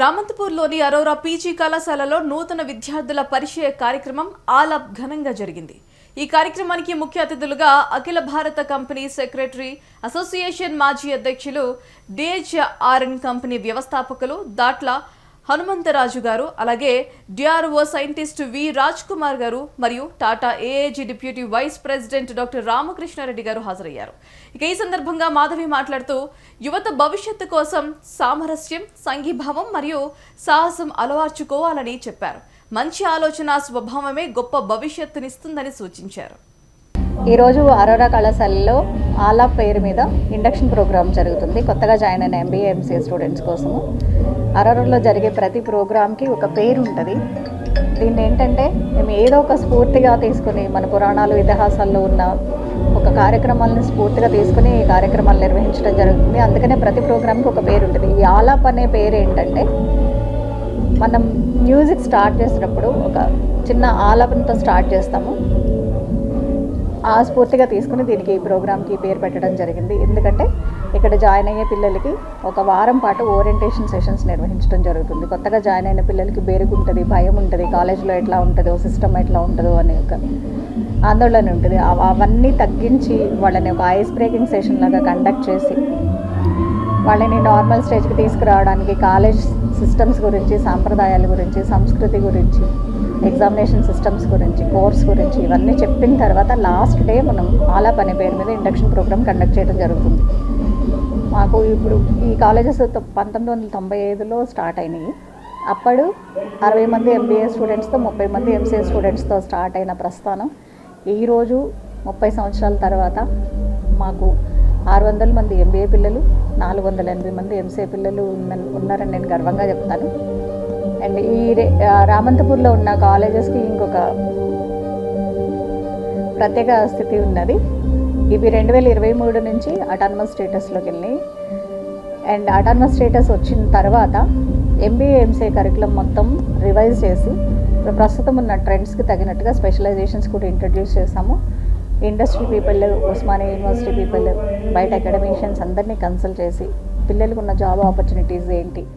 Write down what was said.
రామంతపూర్లోని Arora PG కళాశాలలో నూతన విద్యార్థుల పరిచయ కార్యక్రమం ఆలాప్ ఘనంగా జరిగింది. ఈ కార్యక్రమానికి ముఖ్య అతిథులుగా అఖిల భారత కంపెనీ సెక్రటరీ అసోసియేషన్ మాజీ అధ్యక్షులు డిహెచ్ఆర్ఎన్ కంపెనీ వ్యవస్థాపకులు దాట్ల హనుమంతరాజు గారు అలాగే DRO scientist V Raj Kumar గారు మరియు Tata AAG deputy vice president doctor Ramakrishna Reddy గారు హాజరయ్యారు. ఇక ఈ సందర్భంగా మాధవి మాట్లాడుతూ యువత భవిష్యత్తు కోసం సామరస్యం సంఘీభావం మరియు సాహసం అలవార్చుకోవాలని చెప్పారు. మంచి ఆలోచన స్వభావమే గొప్ప భవిష్యత్తునిస్తుందని సూచించారు. ఈరోజు అరోరా కళాశాలలో ఆలా పేరు మీద ఇండక్షన్ ప్రోగ్రామ్ జరుగుతుంది. కొత్తగా జాయిన్ అయిన ఎంబీఏ ఎంసీఏ స్టూడెంట్స్ కోసము. అరోరాలో జరిగే ప్రతి ప్రోగ్రామ్కి ఒక పేరు ఉంటుంది. దీన్ని ఏంటంటే మేము ఏదో ఒక స్ఫూర్తిగా తీసుకుని మన పురాణాలు ఇతిహాసాల్లో ఉన్న ఒక కార్యక్రమాలను స్ఫూర్తిగా తీసుకుని ఈ కార్యక్రమాలు నిర్వహించడం జరుగుతుంది. అందుకనే ప్రతి ప్రోగ్రామ్కి ఒక పేరు ఉంటుంది. ఈ ఆలాప్ అనే పేరు ఏంటంటే మనం మ్యూజిక్ స్టార్ట్ చేసినప్పుడు ఒక చిన్న ఆలాపనతో స్టార్ట్ చేస్తాము. ఆ స్ఫూర్తిగా తీసుకుని దీనికి ఈ ప్రోగ్రామ్కి పేరు పెట్టడం జరిగింది. ఎందుకంటే ఇక్కడ జాయిన్ అయ్యే పిల్లలకి ఒక వారం పాటు ఓరియంటేషన్ సెషన్స్ నిర్వహించడం జరుగుతుంది. కొత్తగా జాయిన్ అయిన పిల్లలకి బెరుగు ఉంటుంది భయం ఉంటుంది కాలేజ్లో ఎట్లా ఉంటుందో సిస్టమ్ ఎట్లా ఉంటుందో అనే ఒక ఆందోళన ఉంటుంది. అవన్నీ తగ్గించి వాళ్ళని ఒక ఐస్ బ్రేకింగ్ సెషన్ లాగా కండక్ట్ చేసి వాళ్ళని నార్మల్ స్టేజ్కి తీసుకురావడానికి కాలేజ్ సిస్టమ్స్ గురించి సాంప్రదాయాల గురించి సంస్కృతి గురించి ఎగ్జామినేషన్ సిస్టమ్స్ గురించి కోర్స్ గురించి ఇవన్నీ చెప్పిన తర్వాత లాస్ట్ డే మనం ఆలా పని పేరు మీద ఇండక్షన్ ప్రోగ్రామ్ కండక్ట్ చేయడం జరుగుతుంది. మాకు ఇప్పుడు ఈ కాలేజెస్ పంతొమ్మిది వందల తొంభై ఐదులో స్టార్ట్ అయినాయి. అప్పుడు అరవై మంది ఎంబీఏ స్టూడెంట్స్తో ముప్పై మంది ఎంసీఏ స్టూడెంట్స్తో స్టార్ట్ అయిన ప్రస్థానం. ఈరోజు ముప్పై సంవత్సరాల తర్వాత మాకు ఆరు వందల మంది ఎంబీఏ పిల్లలు నాలుగు వందల ఎనభై మంది ఎంసీఏ పిల్లలు ఉన్న- ఉన్నారని నేను గర్వంగా చెప్తాను. అండ్ ఈ రే- రామంతపూర్లో ఉన్న కాలేజెస్కి ఇంకొక ప్రత్యేక స్థితి ఉన్నది. ఇవి రెండు వేల ఇరవై మూడు నుంచి అటానమస్ స్టేటస్లోకి వెళ్ళినాయి. అండ్ అటానమస్ స్టేటస్ వచ్చిన తర్వాత ఎంబీఏ ఎంసీఏ కరికులం మొత్తం రివైజ్ చేసి ఇప్పుడు ప్రస్తుతం ఉన్న ట్రెండ్స్కి తగినట్టుగా స్పెషలైజేషన్స్ కూడా ఇంట్రడ్యూస్ చేసాము industry people Osmania university people బయట అకాడమిషియన్స్ అందరినీ కన్సల్ట్ చేసి పిల్లలకు ఉన్న జాబ్ ఆపర్చునిటీస్ ఏంటి?